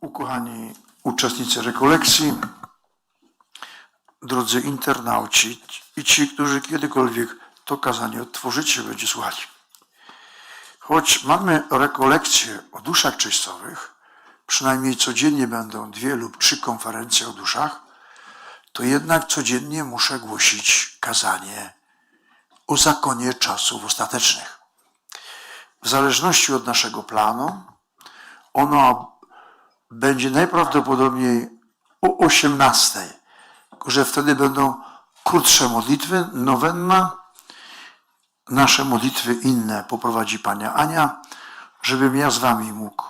Ukochani uczestnicy rekolekcji, drodzy internauci i ci, którzy kiedykolwiek to kazanie odtworzycie, będzie słuchali. Choć mamy rekolekcje o duszach czystowych, przynajmniej codziennie będą dwie lub trzy konferencje o duszach, to jednak codziennie muszę głosić kazanie o zakonie czasów ostatecznych. W zależności od naszego planu, ono będzie najprawdopodobniej o 18, że wtedy będą krótsze modlitwy, nowenna, nasze modlitwy inne poprowadzi Pania Ania, żebym ja z Wami mógł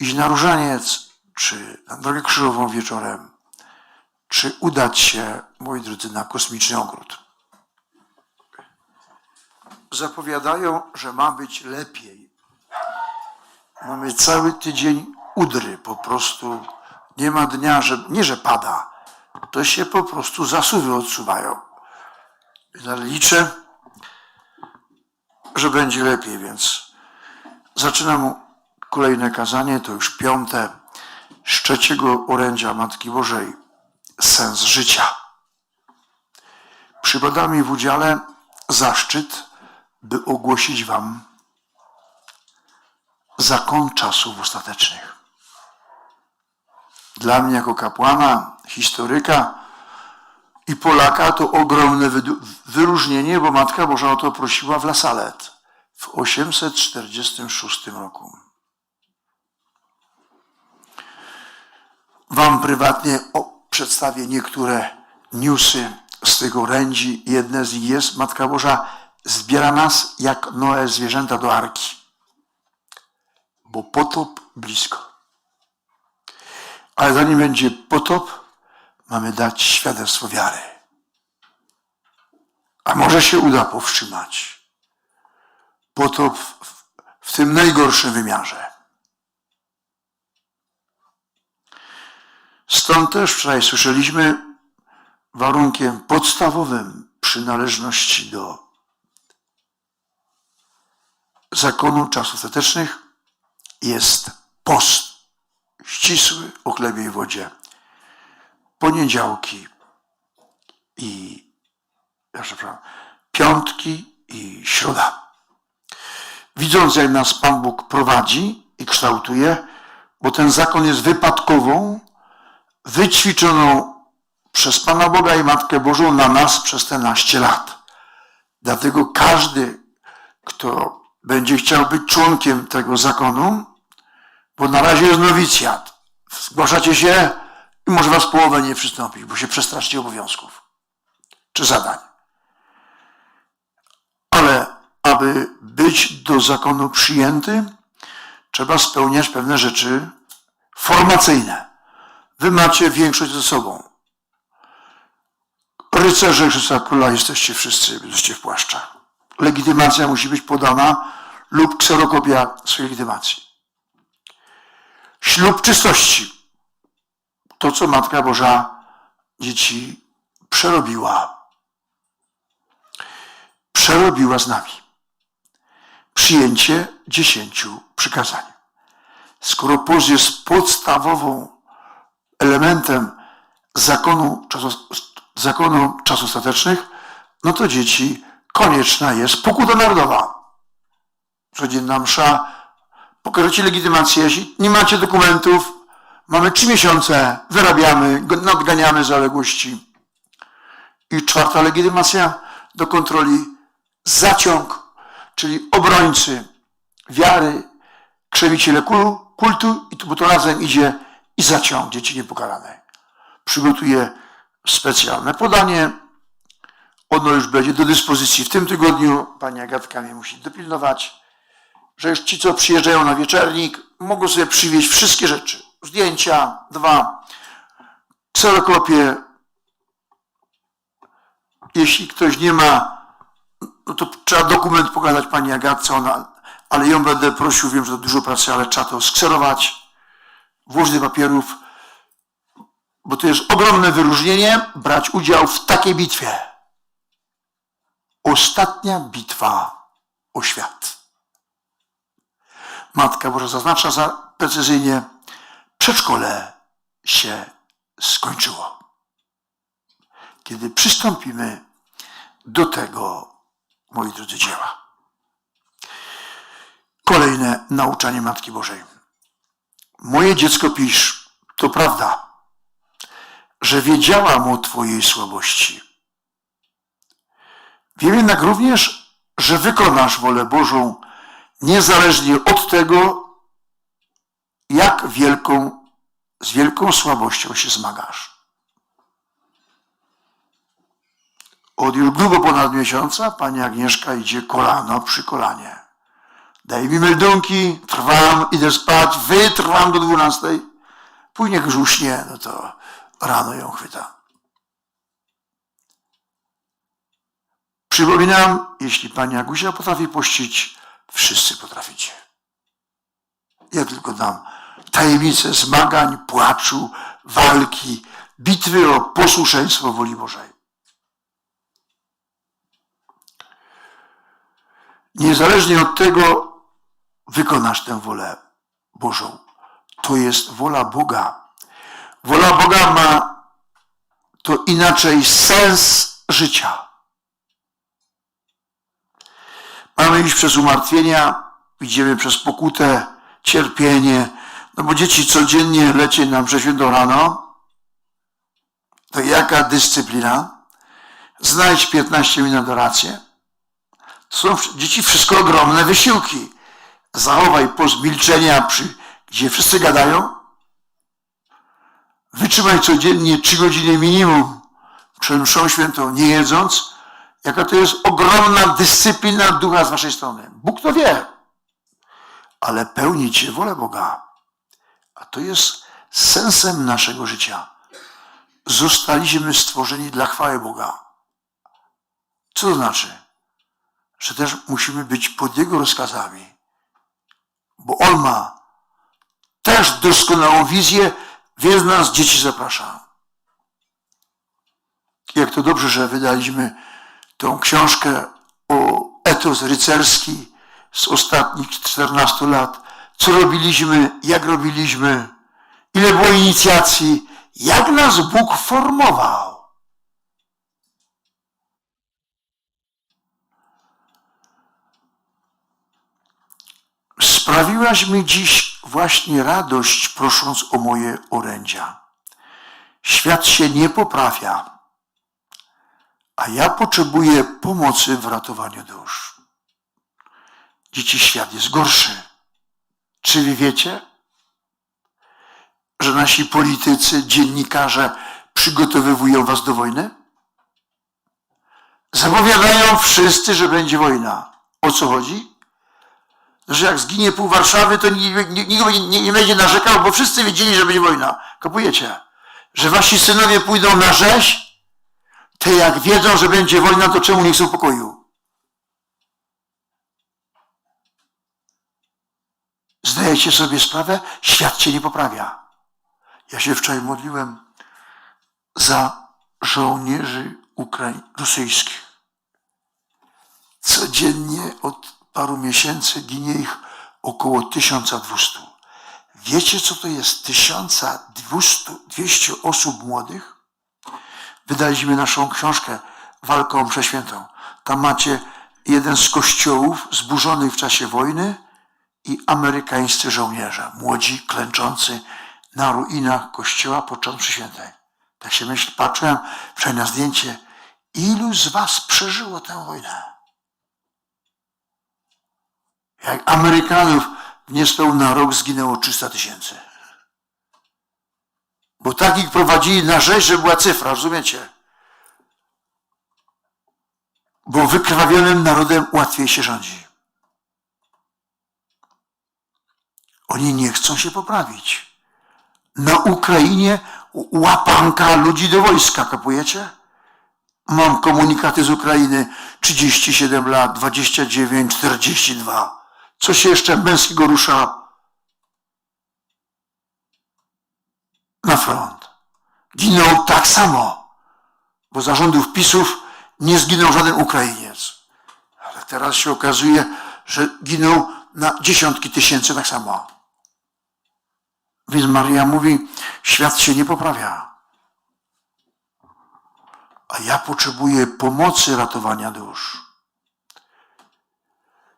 iść na różaniec, czy na drogę krzyżową wieczorem, czy udać się, moi drodzy, na kosmiczny ogród. Zapowiadają, że ma być lepiej. Mamy cały tydzień udry, po prostu nie ma dnia, że nie, że pada, to się po prostu zasuwy odsuwają. Ale liczę, że będzie lepiej, więc zaczynam kolejne kazanie, to już piąte, z trzeciego orędzia Matki Bożej, sens życia. Przypada mi w udziale zaszczyt, by ogłosić Wam zakon czasów ostatecznych. Dla mnie jako kapłana, historyka i Polaka to ogromne wyróżnienie, bo Matka Boża o to prosiła w La Salette w 846 roku. Wam prywatnie przedstawię niektóre newsy z tego orędzi. Jedne z nich jest, Matka Boża zbiera nas jak Noe zwierzęta do arki, bo potop blisko. Ale zanim będzie potop, mamy dać świadectwo wiary. A może się uda powstrzymać potop w, tym najgorszym wymiarze. Stąd też wczoraj słyszeliśmy, warunkiem podstawowym przynależności do zakonu czasów ostatecznych jest post ścisły o chlebie i wodzie. Poniedziałki i przepraszam, piątki i środa. Widząc, jak nas Pan Bóg prowadzi i kształtuje, bo ten zakon jest wypadkową, wyćwiczoną przez Pana Boga i Matkę Bożą na nas przez te naście lat. Dlatego każdy, kto będzie chciał być członkiem tego zakonu, bo na razie jest nowicjat. Zgłaszacie się i może was połowę nie przystąpić, bo się przestraszycie obowiązków czy zadań. Ale aby być do zakonu przyjęty, trzeba spełniać pewne rzeczy formacyjne. Wy macie większość ze sobą. Rycerze Chrystusa Króla jesteście wszyscy, jesteście w płaszczach. Legitymacja musi być podana lub kserokopia swojej legitymacji. Ślub czystości. To, co Matka Boża dzieci przerobiła. Przerobiła z nami. Przyjęcie dziesięciu przykazań. Skoro post jest podstawową elementem zakonu czasu, zakonu czasów ostatecznych, no to dzieci konieczna jest pokuta narodowa. Codzienna msza, pokażecie legitymację, jeśli nie macie dokumentów, mamy trzy miesiące, wyrabiamy, nadganiamy zaległości. I czwarta legitymacja do kontroli zaciąg, czyli obrońcy wiary, krzewiciele kultu, i tu bo to razem idzie i zaciąg dzieci niepokalane. Przygotuję specjalne podanie. Ono już będzie do dyspozycji w tym tygodniu. Pani Agatka mnie musi dopilnować, że już ci, co przyjeżdżają na wieczernik, mogą sobie przywieźć wszystkie rzeczy. Zdjęcia, dwa, kserokopie. Jeśli ktoś nie ma, no to trzeba dokument pokazać pani Agatce, ona, ale ją będę prosił, wiem, że to dużo pracy, ale trzeba to skserować, włożyć papierów, bo to jest ogromne wyróżnienie brać udział w takiej bitwie. Ostatnia bitwa o świat. Matka Boża zaznacza za precyzyjnie przedszkole się skończyło. Kiedy przystąpimy do tego, moi drodzy, dzieła. Kolejne nauczanie Matki Bożej. Moje dziecko pisz, to prawda, że wiedziałam o Twojej słabości. Wiem jednak również, że wykonasz wolę Bożą niezależnie od tego, jak wielką, z wielką słabością się zmagasz. Od już grubo ponad miesiąca pani Agnieszka idzie kolano przy kolanie. Daj mi meldunki, trwam, idę spać, wytrwam do dwunastej. Później jak już uśnie, no to rano ją chwyta. Przypominam, jeśli pani Agusia potrafi pościć, wszyscy potraficie. Ja tylko dam tajemnicę zmagań, płaczu, walki, bitwy o posłuszeństwo woli Bożej. Niezależnie od tego wykonasz tę wolę Bożą. To jest wola Boga. Wola Boga ma to inaczej sens życia. Mamy iść przez umartwienia, idziemy przez pokutę, cierpienie, no bo dzieci codziennie leci nam przeświętą rano. To jaka dyscyplina? Znajdź 15 minut adorację. To są dzieci wszystko ogromne wysiłki. Zachowaj post milczenia, przy, gdzie wszyscy gadają. Wytrzymaj codziennie 3 godziny minimum przed mszą świętą, nie jedząc. Jaka to jest ogromna dyscyplina ducha z waszej strony. Bóg to wie. Ale pełnicie wolę Boga. A to jest sensem naszego życia. Zostaliśmy stworzeni dla chwały Boga. Co to znaczy? Że też musimy być pod Jego rozkazami. Bo On ma też doskonałą wizję, więc nas dzieci zaprasza. Jak to dobrze, że wydaliśmy tą książkę o etos rycerski z ostatnich 14 lat. Co robiliśmy, jak robiliśmy, ile było inicjacji, jak nas Bóg formował. Sprawiłaś mi dziś właśnie radość, prosząc o moje orędzia. Świat się nie poprawia, a ja potrzebuję pomocy w ratowaniu dusz. Dzieci, świat jest gorszy. Czy wy wiecie, że nasi politycy, dziennikarze przygotowywują was do wojny? Zapowiadają wszyscy, że będzie wojna. O co chodzi? Że jak zginie pół Warszawy, to nikt, nie, nie, nie będzie narzekał, bo wszyscy wiedzieli, że będzie wojna. Kapujecie? Że wasi synowie pójdą na rzeź, te jak wiedzą, że będzie wojna, to czemu nie chcą pokoju? Zdajecie sobie sprawę? Świat się nie poprawia. Ja się wczoraj modliłem za żołnierzy Ukrai rosyjskich. Codziennie od paru miesięcy ginie ich około 1200. Wiecie, co to jest 1200 200 osób młodych? Wydaliśmy naszą książkę Walką Przeświętą. Tam macie jeden z kościołów zburzonych w czasie wojny i amerykańscy żołnierze, młodzi, klęczący na ruinach kościoła podczas mszy świętej. Tak się myśl, patrzyłem wczoraj na zdjęcie, ilu z was przeżyło tę wojnę? Jak Amerykanów w niespełna rok zginęło 300 tysięcy. Bo takich prowadzili na rzeź, że była cyfra, rozumiecie? Bo wykrwawionym narodem łatwiej się rządzi. Oni nie chcą się poprawić. Na Ukrainie łapanka ludzi do wojska, kapujecie? Mam komunikaty z Ukrainy 37 lat, 29, 42. Co się jeszcze męskiego rusza na front? Giną tak samo, bo zarządów PiSów nie zginął żaden Ukrainiec. Ale teraz się okazuje, że giną na dziesiątki tysięcy tak samo. Więc Maria mówi, świat się nie poprawia. A ja potrzebuję pomocy ratowania dusz.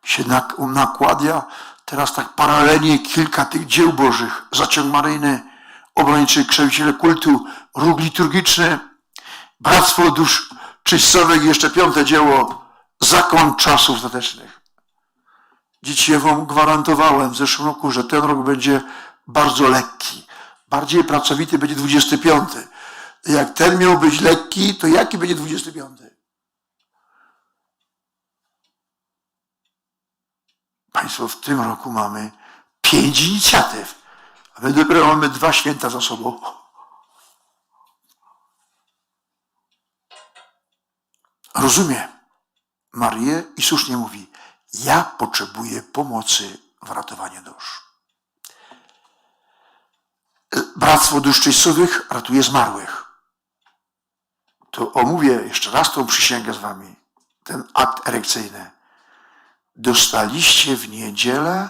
Się nak- nakłada teraz tak paralelnie kilka tych dzieł bożych. Zaciąg maryjny, obrończy krzewiciele kultu, róg liturgiczny, bractwo dusz czystowych i jeszcze piąte dzieło, zakon czasów ostatecznych. Dzieci, wam gwarantowałem w zeszłym roku, że ten rok będzie bardzo lekki. Bardziej pracowity będzie 25. Jak ten miał być lekki, to jaki będzie 25? Państwo, w tym roku mamy pięć inicjatyw, a my dopiero mamy dwa święta za sobą. Rozumie Marię i słusznie mówi, ja potrzebuję pomocy w ratowaniu dusz. Bractwo Dusz Czystowych ratuje zmarłych. To omówię jeszcze raz tą przysięgę z wami, ten akt erekcyjny. Dostaliście w niedzielę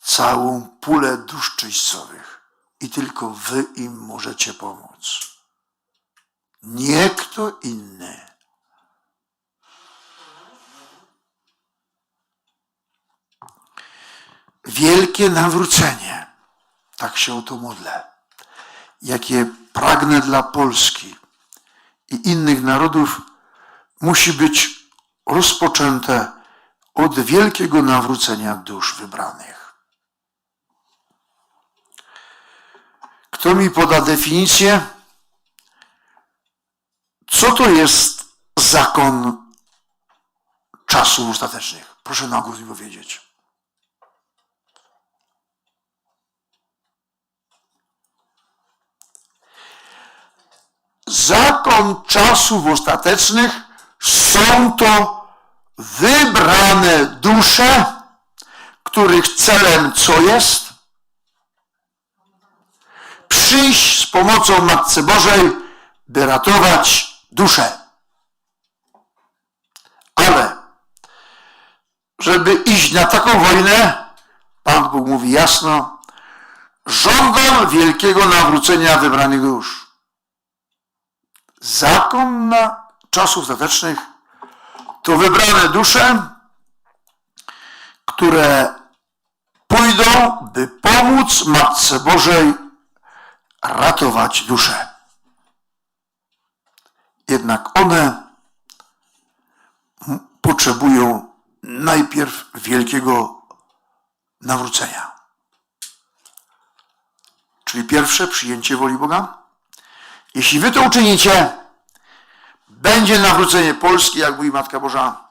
całą pulę dusz czyścowych i tylko wy im możecie pomóc. Nie kto inny. Wielkie nawrócenie, tak się o to modlę, jakie pragnę dla Polski i innych narodów, musi być rozpoczęte od wielkiego nawrócenia dusz wybranych. Kto mi poda definicję, co to jest zakon czasów ostatecznych? Proszę na głos mi powiedzieć. Zakon czasów ostatecznych są to wybrane dusze, których celem co jest? Przyjść z pomocą Matce Bożej, by ratować duszę. Ale, żeby iść na taką wojnę, Pan Bóg mówi jasno, żądam wielkiego nawrócenia wybranych dusz. Zakon na czasów ostatecznych to wybrane dusze, które pójdą, by pomóc Matce Bożej ratować duszę. Jednak one potrzebują najpierw wielkiego nawrócenia. Czyli pierwsze przyjęcie woli Boga. Jeśli wy to uczynicie, będzie nawrócenie Polski, jak mówi Matka Boża,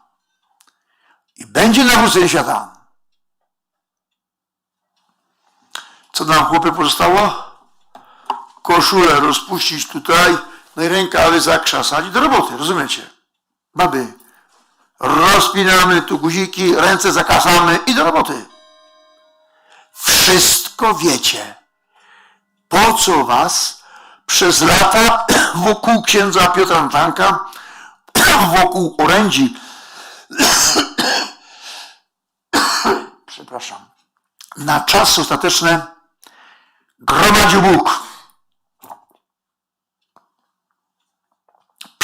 i będzie nawrócenie świata. Co nam chłopy pozostało? Koszulę rozpuścić tutaj, no i rękawy zakrzasać do roboty, rozumiecie? Baby, rozpinamy tu guziki, ręce zakasamy i do roboty. Wszystko wiecie. Po co was przez lata wokół księdza Piotra Natanka, wokół orędzi, przepraszam, na czas ostateczny gromadził Bóg.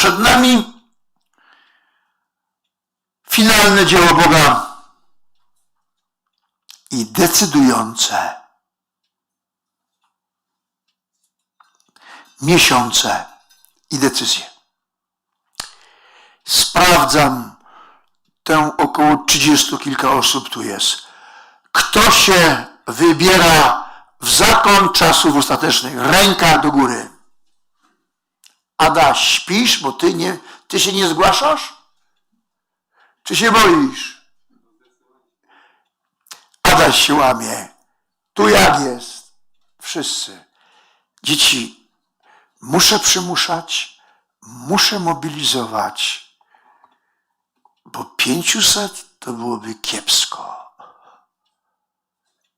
Przed nami finalne dzieło Boga i decydujące miesiące i decyzje. Sprawdzam tę około 30 kilka osób tu jest. Kto się wybiera w zakon czasów ostatecznych? Ręka do góry. Ada, śpisz, bo ty, nie, ty się nie zgłaszasz? Czy się boisz? Adaś się łamie. Tu jak jest? Wszyscy. Dzieci, muszę przymuszać, muszę mobilizować, bo 500 to byłoby kiepsko.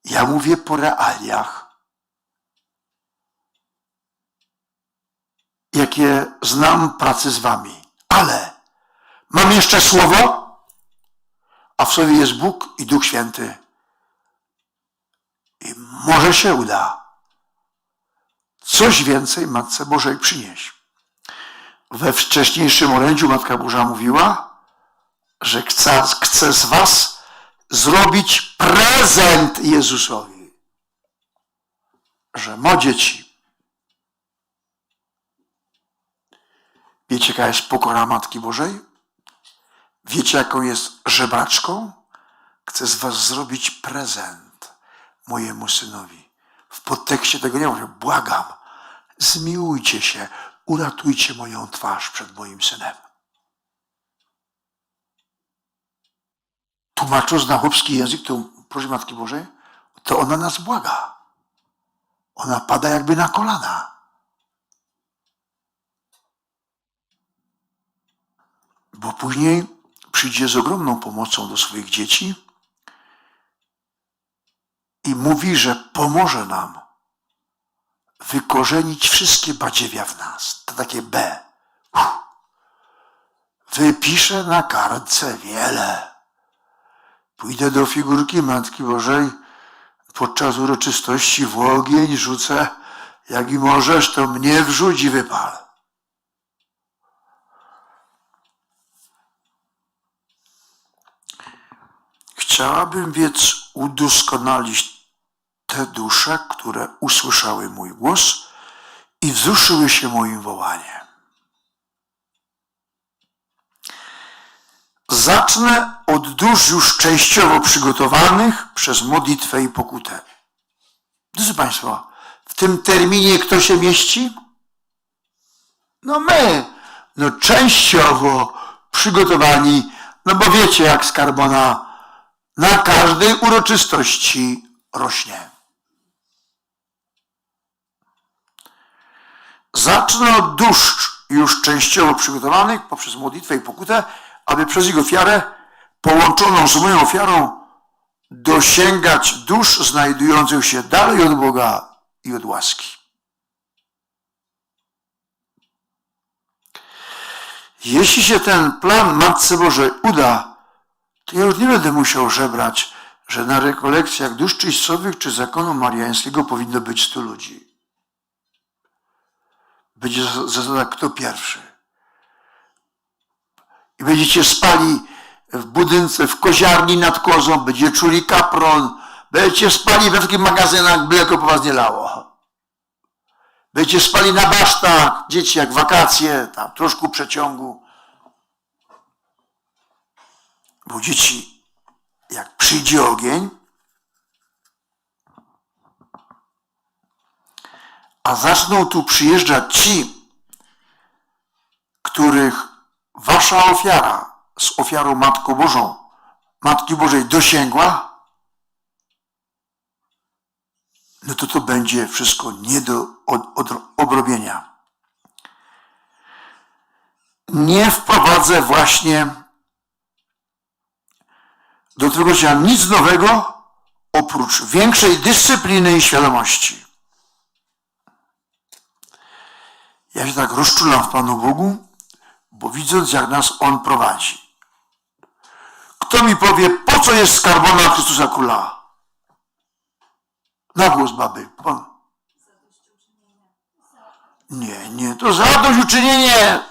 Ja mówię po realiach, jakie znam pracy z wami. Ale mam jeszcze słowo, a w sobie jest Bóg i Duch Święty. I może się uda coś więcej Matce Bożej przynieść. We wcześniejszym orędziu Matka Boża mówiła, że chce, chce z was zrobić prezent Jezusowi. Że mo dzieci. Wiecie, jaka jest pokora Matki Bożej? Wiecie, jaką jest żebraczką? Chcę z was zrobić prezent mojemu synowi. W podtekście tego nie mówię, błagam, zmiłujcie się, uratujcie moją twarz przed moim synem. Tłumacząc na chłopski język tą prośbę Matki Bożej, to ona nas błaga. Ona pada jakby na kolana. Bo później przyjdzie z ogromną pomocą do swoich dzieci i mówi, że pomoże nam wykorzenić wszystkie badziewia w nas. To takie B. Uff. Wypiszę na kartce wiele. Pójdę do figurki Matki Bożej podczas uroczystości w ogień rzucę, jak i możesz, to mnie wrzuć i wypal. Chciałabym więc udoskonalić te dusze, które usłyszały mój głos i wzruszyły się moim wołaniem. Zacznę od dusz już częściowo przygotowanych przez modlitwę i pokutę. Drodzy Państwo, w tym terminie kto się mieści? No my, no częściowo przygotowani, no bo wiecie jak skarbona na każdej uroczystości rośnie. Zacznę od dusz już częściowo przygotowanych poprzez modlitwę i pokutę, aby przez ich ofiarę połączoną z moją ofiarą dosięgać dusz znajdujących się dalej od Boga i od łaski. Jeśli się ten plan Matce Bożej uda, to ja już nie będę musiał żebrać, że na rekolekcjach dusz czyścowych czy zakonu mariańskiego powinno być stu ludzi. Będzie zasada kto pierwszy. I będziecie spali w budynce, w koziarni nad kozą, będziecie czuli kapron, będziecie spali we wszystkich magazynach, mleko po was nie lało. Będziecie spali na basztach, dzieci jak wakacje, tam troszkę przeciągu. Bo dzieci, jak przyjdzie ogień, a zaczną tu przyjeżdżać ci, których wasza ofiara z ofiarą Matką Bożą, Matki Bożej dosięgła, no to to będzie wszystko nie do od, od, obrobienia. Nie wprowadzę właśnie do tego życia nic nowego oprócz większej dyscypliny i świadomości. Ja się tak rozczulam w Panu Bogu, bo widząc, jak nas On prowadzi. Kto mi powie, po co jest skarbona Chrystusa Króla? Na głos baby. Pan. Nie, nie, to zadośćuczynienie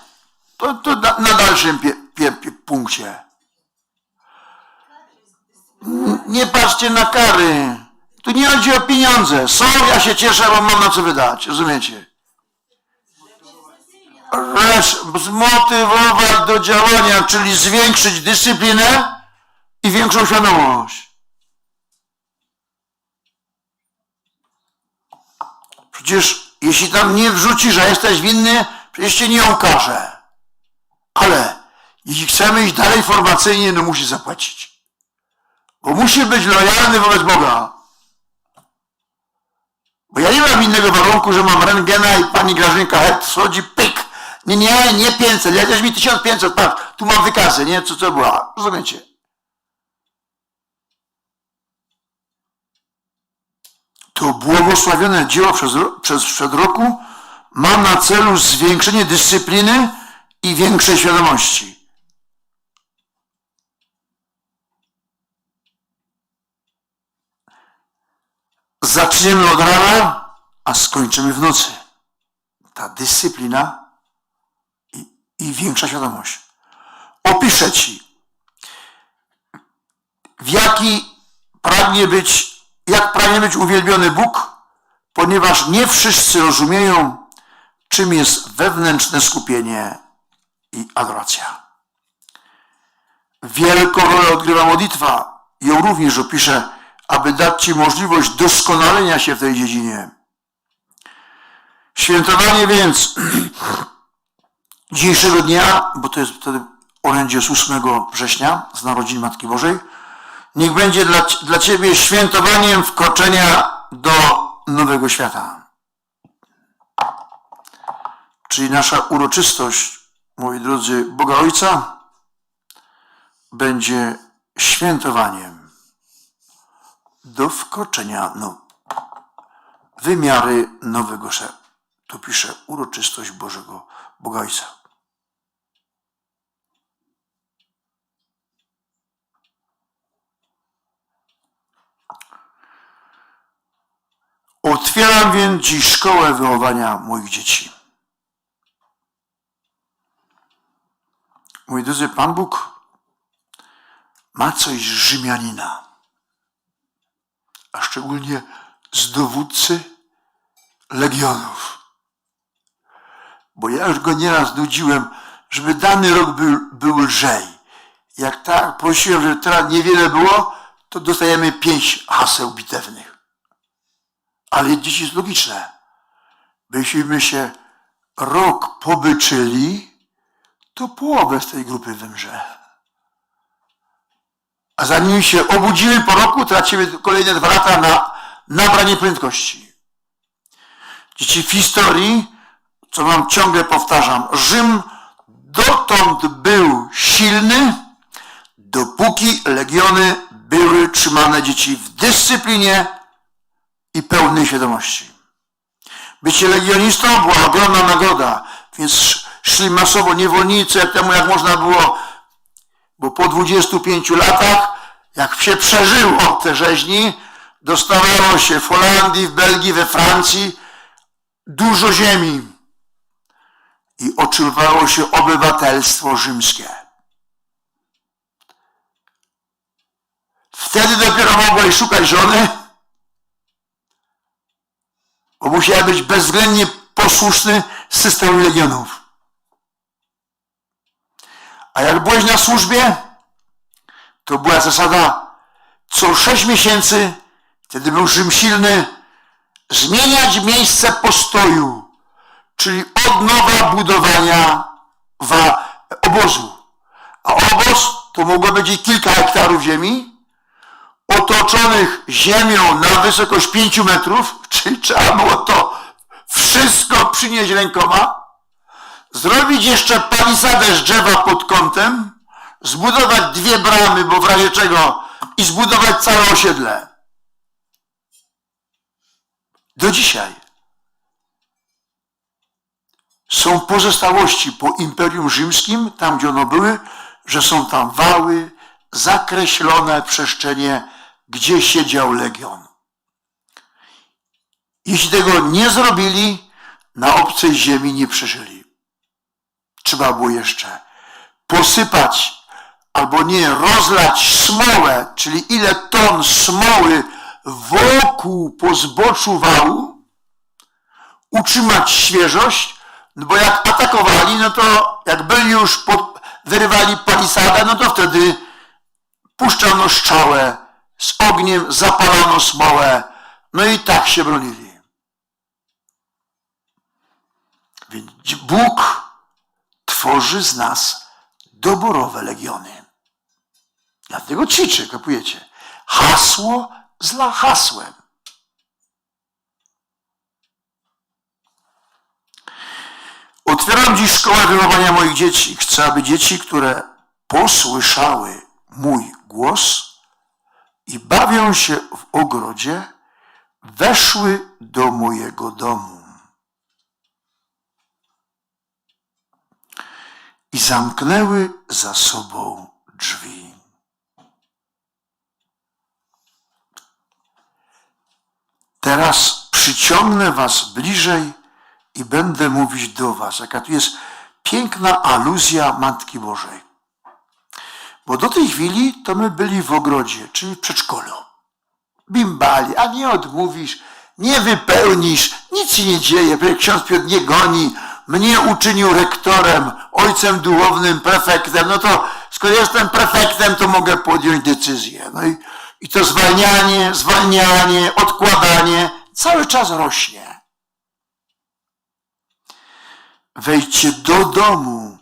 to, to na, na dalszym pie, pie, pie, punkcie. Nie patrzcie na kary. Tu nie chodzi o pieniądze. Są, ja się cieszę, bo mam na co wydać. Rozumiecie? Lecz zmotywować do działania, czyli zwiększyć dyscyplinę i większą świadomość. Przecież jeśli tam nie wrzucisz, że jesteś winny, przecież cię nie ukaże. Ale jeśli chcemy iść dalej formacyjnie, no musi zapłacić. Bo musi być lojalny wobec Boga. Bo ja nie mam innego warunku, że mam rentgena i pani Grażynka het schodzi, pyk. Nie, nie, nie 500, ja też mi 1500, patrz, tu mam wykazy, nie, co to była, rozumiecie? To błogosławione dzieło przez, przez przed roku ma na celu zwiększenie dyscypliny i większej świadomości. Zaczniemy od rana, a skończymy w nocy. Ta dyscyplina i, i większa świadomość. Opiszę Ci, w jaki pragnie być, jak pragnie być uwielbiony Bóg, ponieważ nie wszyscy rozumieją, czym jest wewnętrzne skupienie i adoracja. Wielką rolę odgrywa modlitwa. Ją również opiszę, aby dać Ci możliwość doskonalenia się w tej dziedzinie. Świętowanie więc dzisiejszego dnia, bo to jest wtedy orędzie z 8 września, z narodzin Matki Bożej, niech będzie dla, dla Ciebie świętowaniem wkroczenia do nowego świata. Czyli nasza uroczystość, moi drodzy, Boga Ojca, będzie świętowaniem do wkroczenia no, wymiary nowego świata. Tu pisze uroczystość Bożego Boga Ojca. Otwieram więc dziś szkołę wychowania moich dzieci. Moi drodzy, Pan Bóg ma coś z Rzymianina, a szczególnie z dowódcy legionów. Bo ja już go nieraz nudziłem, żeby dany rok był, był lżej. Jak tak prosiłem, żeby teraz niewiele było, to dostajemy pięć haseł bitewnych. Ale dziś jest logiczne. Byśmy się rok pobyczyli, to połowę z tej grupy wymrze. A zanim się obudzimy po roku, tracimy kolejne dwa lata na nabranie prędkości. Dzieci w historii, co wam ciągle powtarzam, Rzym dotąd był silny, dopóki legiony były trzymane dzieci w dyscyplinie i pełnej świadomości. Bycie legionistą była ogromna nagroda, więc szli masowo niewolnicy, temu jak można było, bo po 25 latach, jak się przeżyło te rzeźni, dostawało się w Holandii, w Belgii, we Francji dużo ziemi i otrzymywało się obywatelstwo rzymskie. Wtedy dopiero mogłeś szukać żony, bo musiała być bezwzględnie posłuszny system legionów. A jak byłeś na służbie, to była zasada co sześć miesięcy, wtedy był Rzym silny, zmieniać miejsce postoju, czyli od nowa budowania obozu. A obóz to mogło być kilka hektarów ziemi, otoczonych ziemią na wysokość 5 metrów, czyli trzeba było to wszystko przynieść rękoma, zrobić jeszcze palisadę z drzewa pod kątem, zbudować dwie bramy, bo w razie czego, i zbudować całe osiedle. Do dzisiaj są pozostałości po Imperium Rzymskim, tam gdzie ono były, że są tam wały, zakreślone przestrzenie, gdzie siedział legion. Jeśli tego nie zrobili, na obcej ziemi nie przeżyli. Trzeba było jeszcze posypać albo nie, rozlać smołę, czyli ile ton smoły wokół po zboczu wału, utrzymać świeżość, no bo jak atakowali, no to jak byli już, pod, wyrywali palisadę, no to wtedy puszczano szczałę z ogniem, zapalano smołę, no i tak się bronili. Więc Bóg tworzy z nas doborowe legiony. Dlatego ćwiczy, kapujecie? Hasło za hasłem. Otwieram dziś szkołę wychowania moich dzieci. Chcę, aby dzieci, które posłyszały mój głos i bawią się w ogrodzie, weszły do mojego domu. I zamknęły za sobą drzwi. Teraz przyciągnę was bliżej i będę mówić do was. Jaka tu jest piękna aluzja Matki Bożej. Bo do tej chwili to my byli w ogrodzie, czyli w przedszkolu. Bimbali, a nie odmówisz, nie wypełnisz, nic się nie dzieje, ksiądz Piotr nie goni, mnie uczynił rektorem, ojcem duchownym, prefektem, no to skoro jestem prefektem, to mogę podjąć decyzję. No i, i to zwalnianie, zwalnianie, odkładanie cały czas rośnie. Wejdźcie do domu,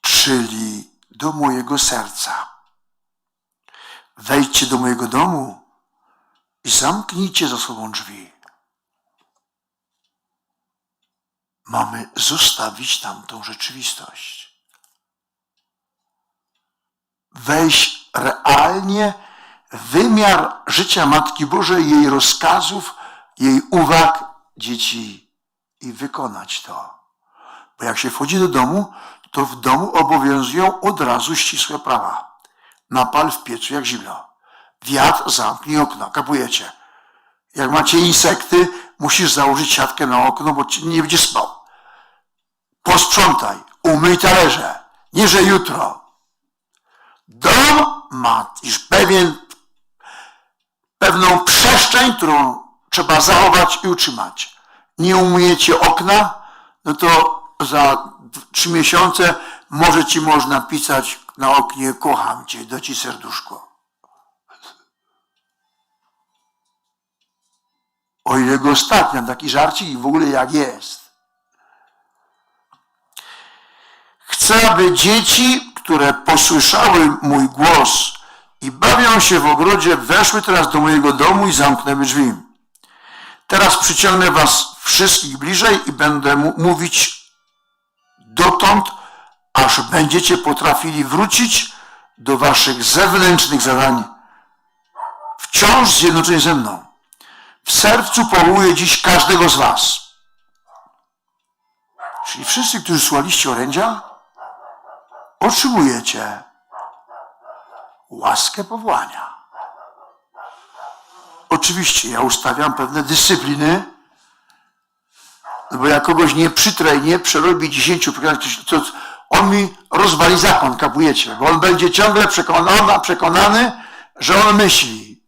czyli do mojego serca. Wejdźcie do mojego domu i zamknijcie za sobą drzwi. Mamy zostawić tamtą rzeczywistość. Wejść realnie w wymiar życia Matki Bożej, jej rozkazów, jej uwag dzieci i wykonać to. Bo jak się wchodzi do domu, to w domu obowiązują od razu ścisłe prawa. Napal w piecu jak zimno. Wiatr zamknij okno, kapujecie. Jak macie insekty, musisz założyć siatkę na okno, bo nie będzie spał. Posprzątaj, umyj talerze. Nie, że jutro. Dom ma już pewien, pewną przestrzeń, którą trzeba zachować i utrzymać. Nie umyjecie okna, no to za trzy miesiące może ci można pisać na oknie kocham cię, do ci serduszko. O ile go ostatnio, taki żarcik i w ogóle jak jest. Chcę, aby dzieci, które posłyszały mój głos i bawią się w ogrodzie, weszły teraz do mojego domu i zamknęły drzwi. Teraz przyciągnę was wszystkich bliżej i będę mówić dotąd, aż będziecie potrafili wrócić do waszych zewnętrznych zadań. Wciąż zjednoczeni ze mną. W sercu powołuję dziś każdego z was. Czyli wszyscy, którzy słuchaliście orędzia, otrzymujecie łaskę powołania. Oczywiście ja ustawiam pewne dyscypliny, no bo jak kogoś nie przytrę, nie przerobi dziesięciu to on mi rozwali zakon, kapujecie, bo on będzie ciągle przekonany, przekonany że on myśli.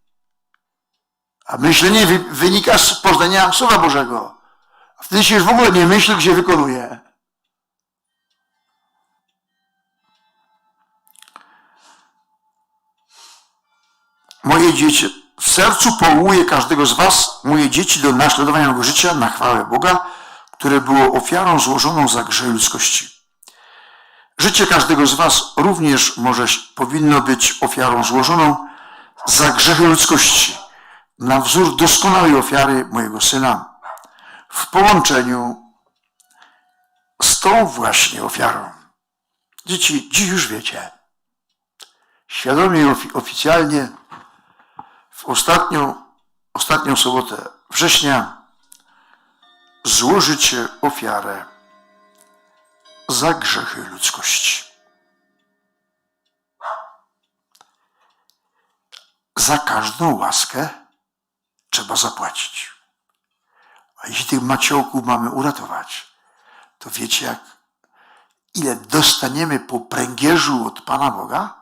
A myślenie wynika z poznania Słowa Bożego. Wtedy się już w ogóle nie myśli, gdzie wykonuje. Moje dzieci, w sercu powołuję każdego z was, moje dzieci, do naśladowania mego życia na chwałę Boga, które było ofiarą złożoną za grzech ludzkości. Życie każdego z was również może, powinno być ofiarą złożoną za grzechy ludzkości, na wzór doskonałej ofiary mojego Syna, w połączeniu z tą właśnie ofiarą. Dzieci, dziś już wiecie, świadomie i oficjalnie w ostatnią, ostatnią sobotę września złożycie ofiarę za grzechy ludzkości. Za każdą łaskę trzeba zapłacić. A jeśli tych maciołków mamy uratować, to wiecie jak, ile dostaniemy po pręgierzu od Pana Boga?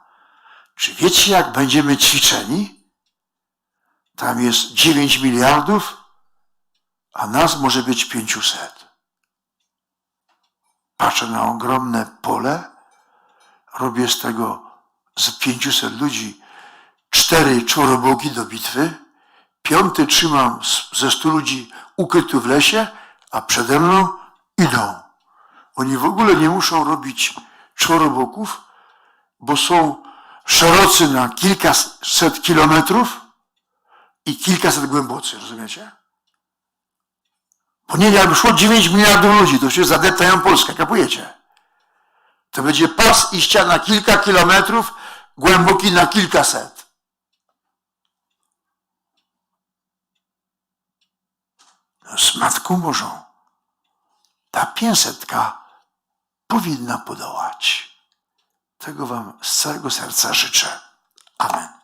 Czy wiecie jak będziemy ćwiczeni? Tam jest 9 miliardów, a nas może być 500. Patrzę na ogromne pole, robię z tego z 500 ludzi cztery czworoboki do bitwy, piąty trzymam ze 100 ludzi ukrytych w lesie, a przede mną idą. Oni w ogóle nie muszą robić czworoboków, bo są szerocy na kilkaset kilometrów i kilkaset głębocy, rozumiecie? Bo nie, jakby szło 9 miliardów ludzi, to się zadeptają Polskę, kapujecie? To będzie pas i ściana kilka kilometrów, głęboki na kilkaset. No, z Matką Bożą ta pięćsetka powinna podołać. Tego Wam z całego serca życzę. Amen.